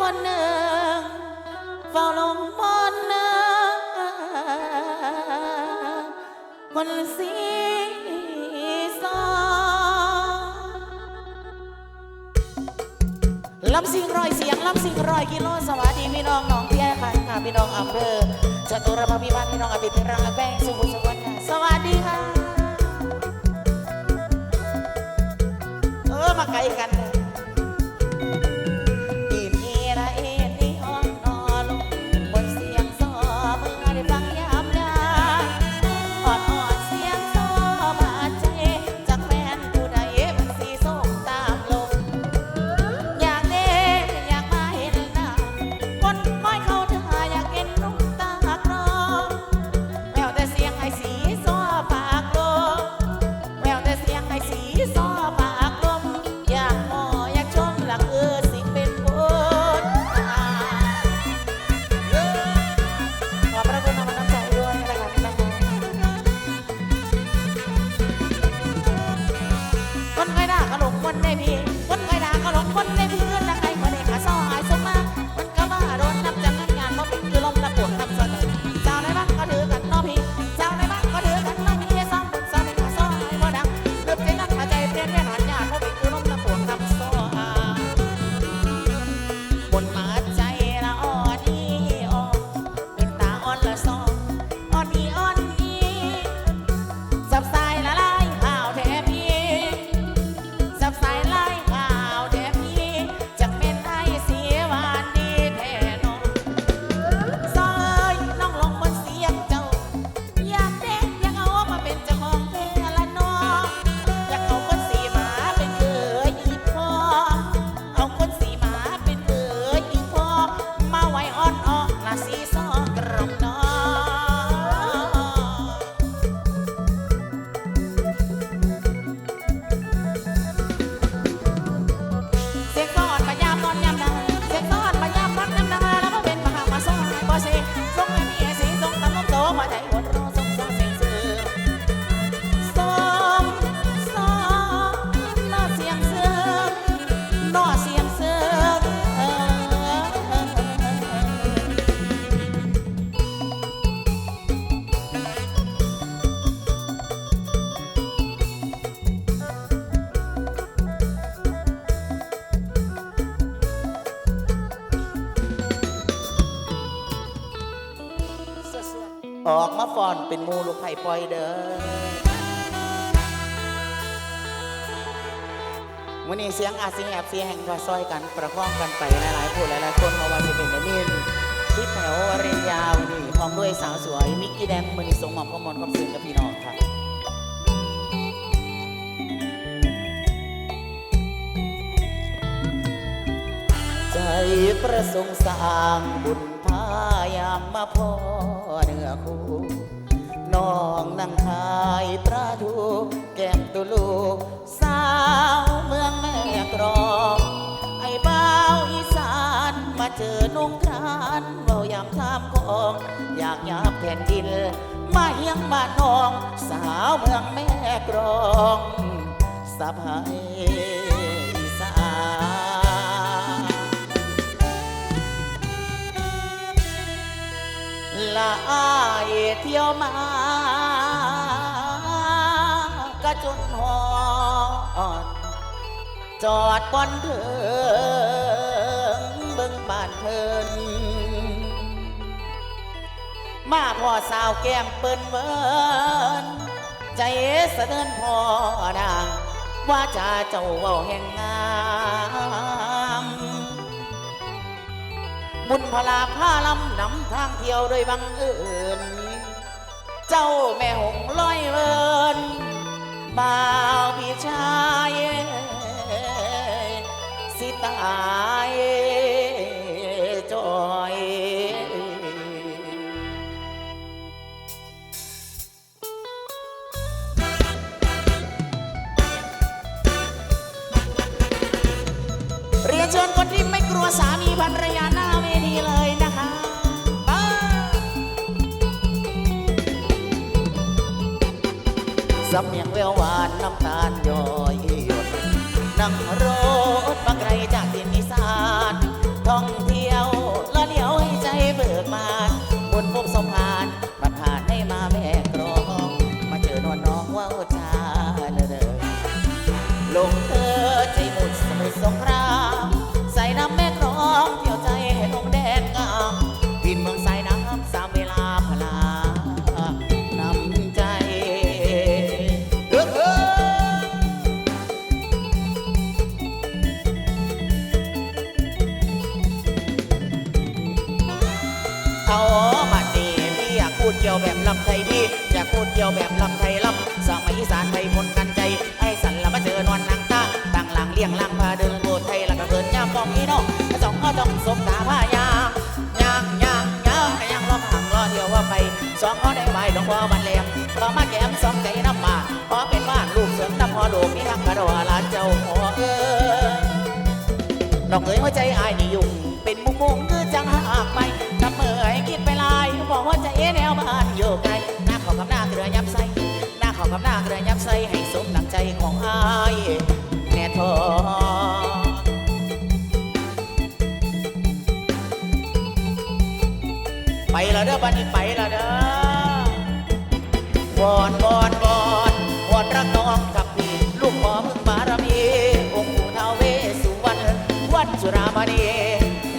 คนหนึ่งเฝ้าลงมนต์นะคนสีสอลำสิงรอยเสียงลำสิงรอยกิโลสวัสดีพี่น้องน้องเพียค่ะค่ะพี่น้องอำเภอจตุรพักษ์พิบัติพี่น้องอภิพิรังแป้งสุขุมสวัสดิ์ค่ะสวัสดีค่ะ เออมาไกลกันเลย ออกมาฟอนเป็นมูลูกไผ่ปล่อยเด้อวันนี้เสียงอาเสียงแอบเสียงแห่งก็ซอยกันประคองกันไปหลายๆผู้หลายๆคนมาว่าจะเป็นเดมินที่แถววรินยาวนี่พร้อมด้วยสาวสวย มิกกี้แดงมือนี้ส่งมอบข้อมูลความสื่อกับพี่น้องครับใจประสงค์สร้างบุญายามมาพ่อเนื้อคู่น้องนั่งขายปลาทูแก้มตุลูก สาวเมืองแม่กรองไอ้บ้าวอีสานมาเจอนุ่งครานเบายามข้ามคลอง อยากยับแผ่นดิน มาเฮียงบ้านน้อง สาวเมืองแม่กรองสะพาย ละอายเที่ยวมากระจนหอนจอดบอนเถิงเบิ่งบ้านเพิ่นมาพ่อสาวแก้มเปิ้นเวินใจสะเดินพ่อนางว่าจะเจ้าเว้าแห่งงาม บุญพลาผ้าลำนำทางเที่ยวโดยบังเอิญเจ้าแม่หงลอยเวินบ่าวพี่ชายสิตายจอยเรียนเชิญคนที่ไม่กลัวสามีภรรยาำเนียงแววหวานน้ำตาลย้อยหยดนั่งรอ เกี่ยวแบบลำไทยพี่อยากพูดเกี่ยวแบบลำไทยลำสมัยอีสานไทยมนกันใจ ไอ้สันละมาเจอนวลนางตาตั้งหลังเลี้ยงหลังพาเดินโบสถ์ไทยล้วก็เกินย่ามมองอีน้องสองก็ต้องสมตาผ้ายางยางยางยางยางรอห่างรอเที่ยวว่าไปสองเขาได้ใบหลวงพ่อบันเลมต่อมาแก้มสองใจน้ำมาขอเป็นว่านลูกเสือน้ำพอลูกนี่ทางกระโดดลานเจ้าหัวเอ้ยน้องเอ๋ยหัวใจอายนี่ยุ่งเป็นมุงมุงคือจังหากไป บอกว่าใจแนวบ้านอยู่ไกลหน้าเขากับหน้าเกลือยับใส่หน้าเขากับหน้าเกลือยับใส่ให้สมดังใจของอายแน่ทอไปละเด้อบันนี้ไปละเด้อวอนวอนวอนวอนรักน้องกับพี่ลูกขอมึงบารมีองค์ปู่ท้าวเวสสุวรรณวัดจุรามณี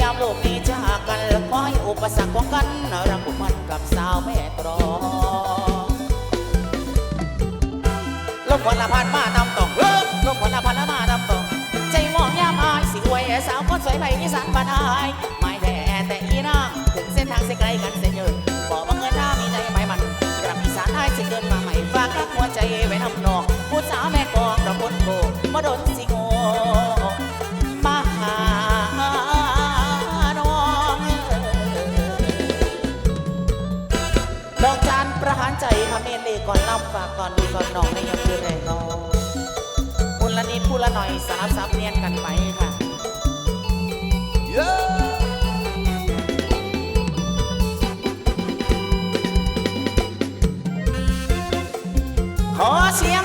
ยามโลกนี้จากกันขอให้อุปสรรคของกันรักผูกมัน แม่ตรองลมวันละพันมานำตองเฮ้อลมวันละพันละมานำตองใจมองยามอายสิวยสาวคนสวยไปนิสานบ้านอายไม่แต่แต่อีนางถึงเส้นทางเส้นไกลกันเส้นยืนบอกว่าเงินหน้ามีใจไหมมันกลับอีสานอายสิเกินมาใหม่ฝากรักหัวใจไว้นำนองผู้สาวแม่กองดอกคนโกมาโดนสิโง ก่อนล่ำฝากก่อนดีก่อนน้องในยังคือแรงนองคนละนิดพูละหน่อยสลับซับเนียนกันไปค่ะขอเสียง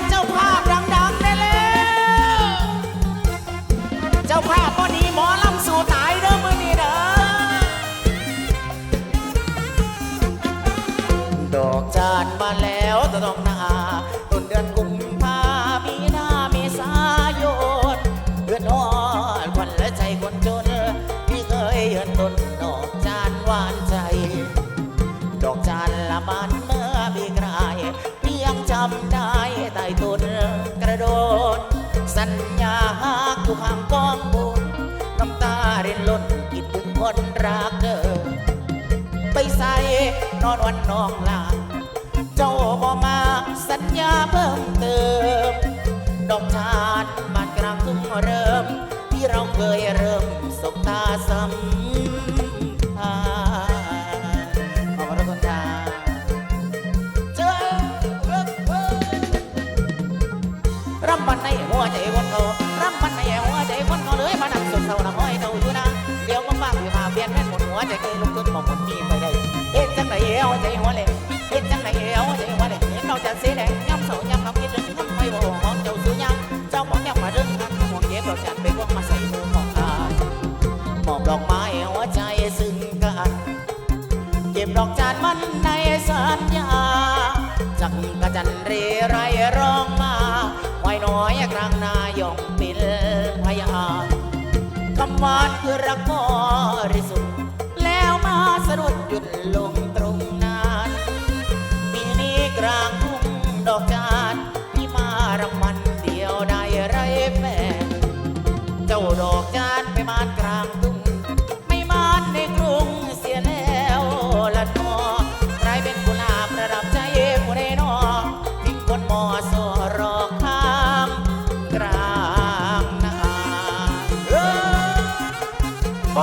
ใสนอนวันนองลาเจ้าบ่มาสัญญาเพิ่มเติม ดอกทานบ้านกลางทุ่งเริ่ม ที่เราเคย ดอกจานมันในสัญญา จักกระจันเรไรร้องมาไว้น้อยกลางนายองปิลพยาคำหวานคือรักบริสุทธิ์แล้วมาสะดุดหยุดลง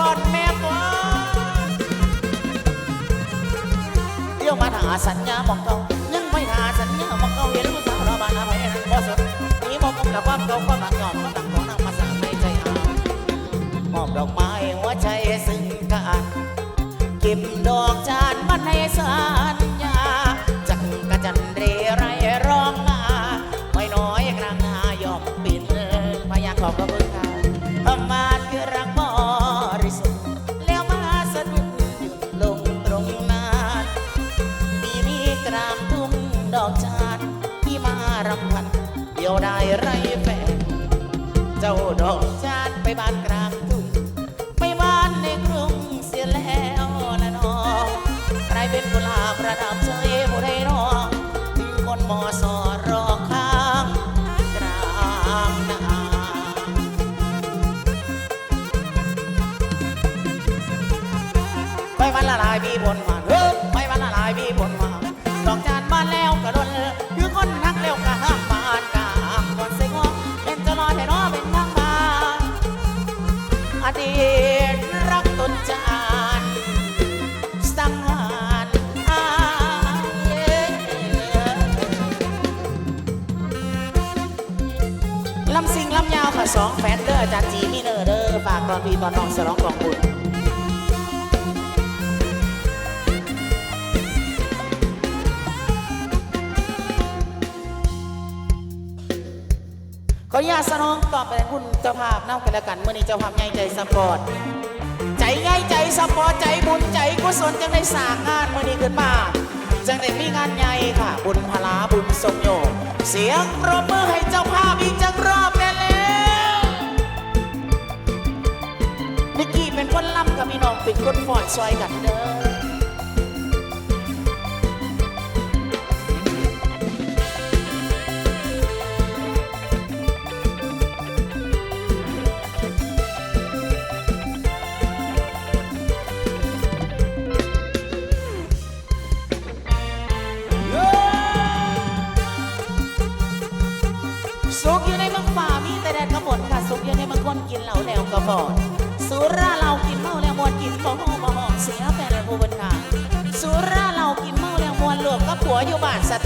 อนแม่บอเดี๋ยวมาหาสัญญาบอกเขายังไม่หาสัญญาบอกเขาเห็นผู้สาวเราบ้านอะไรนั่นพอสนนี่บอกผมกับความเก่าความหลังยอนความหลังของนางมาสร้างในใจอามอบดอกไม้หัวใจซึ่งกันเก็บดอกจานมาในสัญญาจักกร พัน เดียวได้ไรแฟน เจ้าดอกชาติไปบ้านกลา สองแฟนเด้ออาจารย์จีมีเนอร์เดอร์ฝากตอนพีตอนน้องสร้องกองบุญขออนุญาตสน้องตอบไปคุณเจ้าภาพนั่กันแล้กันเมื่อนี้เจ้าภาพใหญ่ใจสปอร์ตใจง่ายใจสปอร์ตใจบุญใจกุศลจังได้สร้างงานเมื่อนี้ขึ้นมาจังได้มีงานใหญ่ค่ะ บุญพลาบุญสมโยเสียงรบมือให้เจ้าภาพอีก คนล่ำกับพี่น้องเป็นคนฝอยซอยกันเด้อ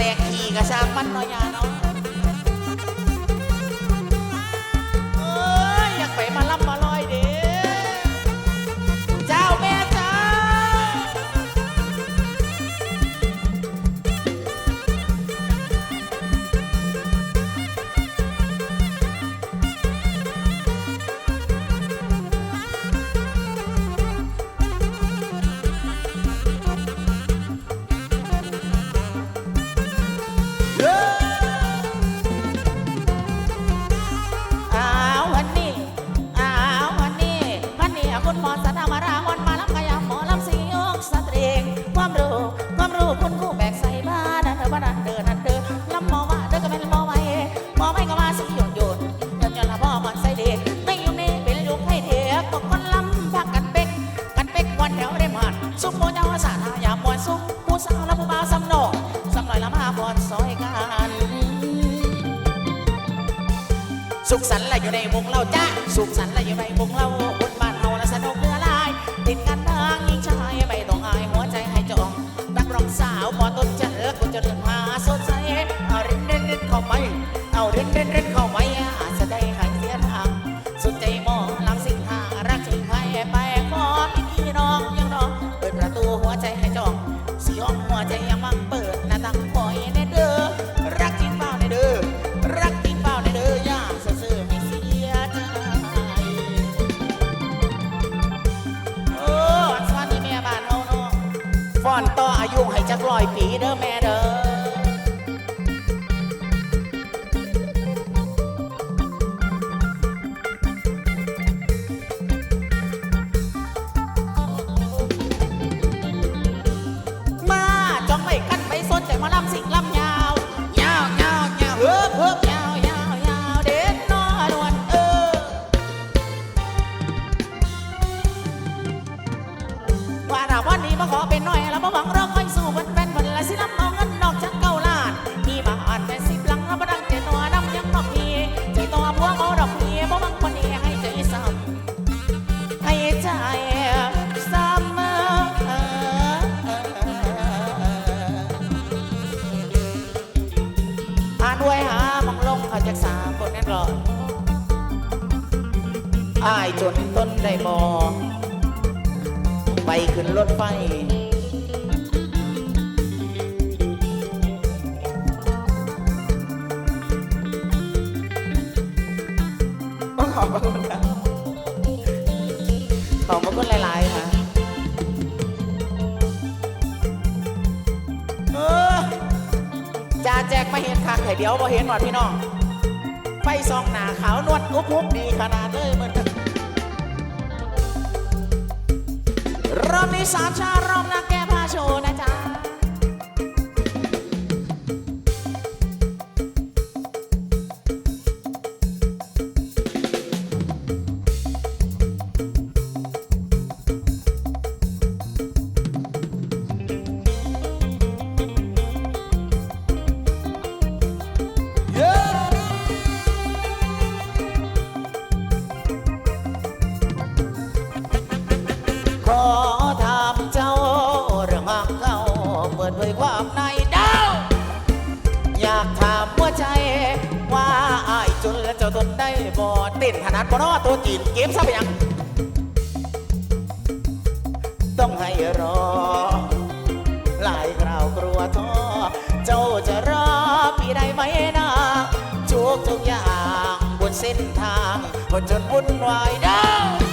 แต่ขีก็ระชากมันน้อยยาเนาะ สุขสันต์ละอยู่ในวงเราจ้าสุขสันต์ละ อบมาก่อณค่ะตอบมาก่อณลายๆค่ะเออจ่าแจกมาเห็นค่ะแต่เดี๋ยวบ่เห็นหมดพี่น้อง ไฟซองหนาขาวนวดกุ๊บกุ๊บดีขนาดเลยเหมือนกันรอบนี้สามชารอบนักแก้ผ้าโชว์นะจ๊ะ บ่นถนัดบ่นอตัวจีนเกมซะไปยัง ต้องให้รอ หลายคราวกลัวท้อเจ้าจะรอพี่ได้ไหมนะจุกทุกอย่างบนเส้นทางบนจนวุ่นวายดาว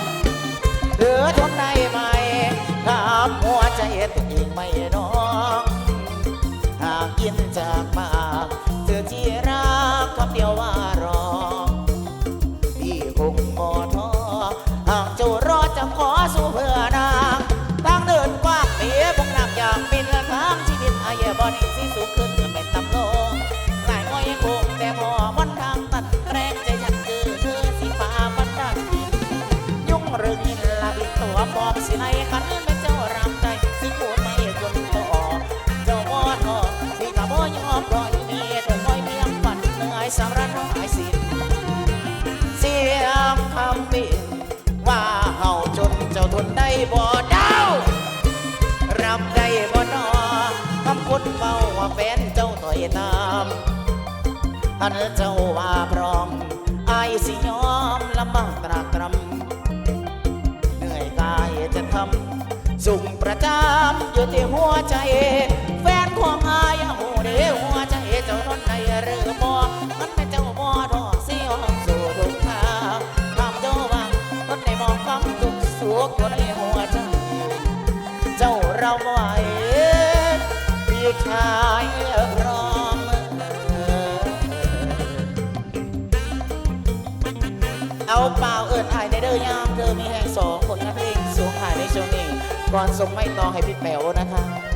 เสียงคำปิ่นว่าเฮาจนเจ้าทนได้บ่ดาวรับได้บ่นอคำคนเฝ้าว่าแฟนเจ้าต่อยตามอันเจ้าว่าพร้อมอายสิยอมลำบากตรากตรำเหนื่อยกายจะทำสุ่มประจำอยู่ที่หัวใจ แฟนของอายหูเดีหัวใจเจ้าทนในหรือายพร้อมเอาเปล่าเอิญอายในเด้อยามเธอมีแห่งสองผลงานเพลงสูงหายในช่วงนี้ ก่อนส่งไม่ตองให้พี่แป๋วนะคะ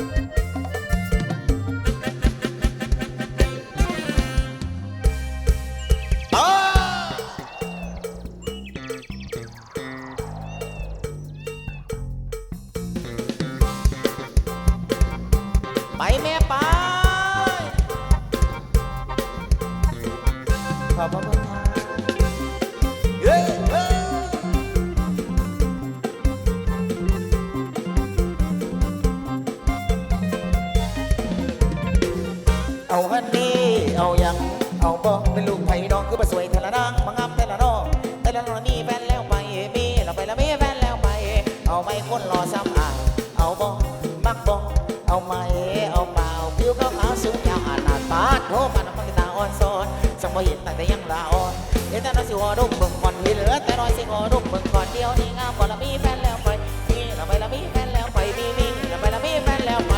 เอาบ่เป็นลูกไผ่ดองคือมาสวยเทละนางมางามเทละน้องเทละน้องมีแฟนแล้วไปมีเราไปแล้วมีแฟนแล้วไป เอาไม่คนรอซ้ำอ่านเอาบ่มักบ่เอาไม่เอาเปล่าผิวขาวขาวสูงยาวอานาดปาดโทปานน้ำมันตาอ่อนซ้อนสังบ่เห็นแต่ยังลาอ่อนเห็นแต่น้อยสิหัวดุกเบิ่งก่อนมีเหลือแต่น้อยสิหัวดุกเบิ่งก่อนเดียวนี่งามก่อนละมีแฟนแล้วไปมีเราไปแล้วมีแฟนแล้วไปมีมีเราไปแล้วมีแฟนแล้วไป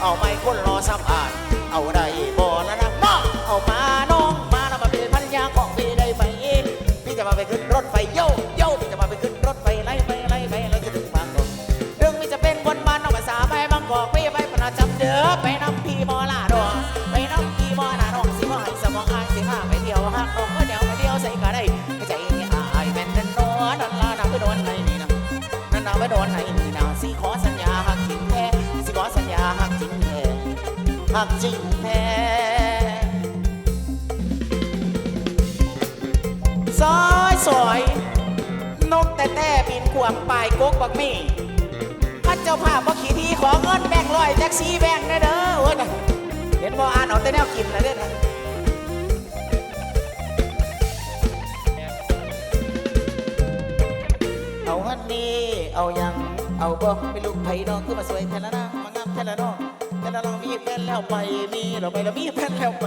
เอาไม่คนรอซ้ำอ่านเอาได้บ่แล้วนะมาเอามาน้องมา รถไฟโย วางปลายกกบักมี่ข้าเจ้าภาพบ่ขี่ทีขอเงินแบ่งร้อยแท็กซี่แบ่งได้เด้อเว้ยน่ะเห็นบ่อ่านเอาแต่แนวกินแล้วเด้อนะเอาฮันนี่เอายังเอาบ่เป็นลูกไผ่ดอกคือมาสวยแท้ละนะมางามแท้ละเนาะแต่เรามีแฟนแล้วไปมีเราไปเรามีแฟนแล้วไป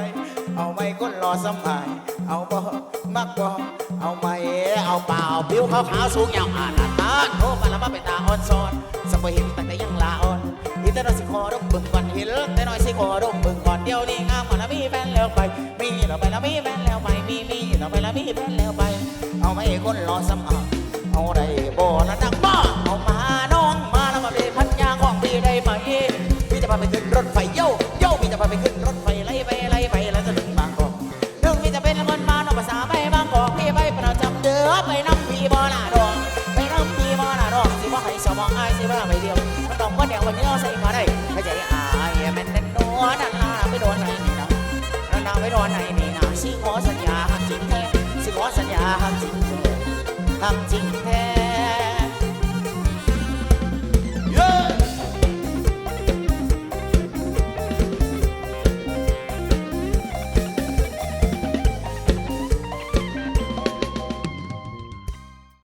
เอาไม่ก้นรอสำอายเอาบ่มักบ่เอาไม่เอาเปล่าผิวขาวขาวสูงยาวอ่านอ่านตาโทรมาล้วมาเป็นตาอ่อนซ้อนสมัยเห็นตั้งแต่ยังลาอ่อนอีแต่เราสิขอดมเบิ่งก่อนเห็นแต่น้อยสิขอดมเบิ่งก่อนเดียวนี้งามกว่าแล้วมีแฟนแล้วไป มีเราไปแล้วมีแฟนแล้วไปมีมีเราไปละมีแฟนแล้วไป เอาไม่คนรอสมัครเอาได้บ่ละนักบ้าเอามา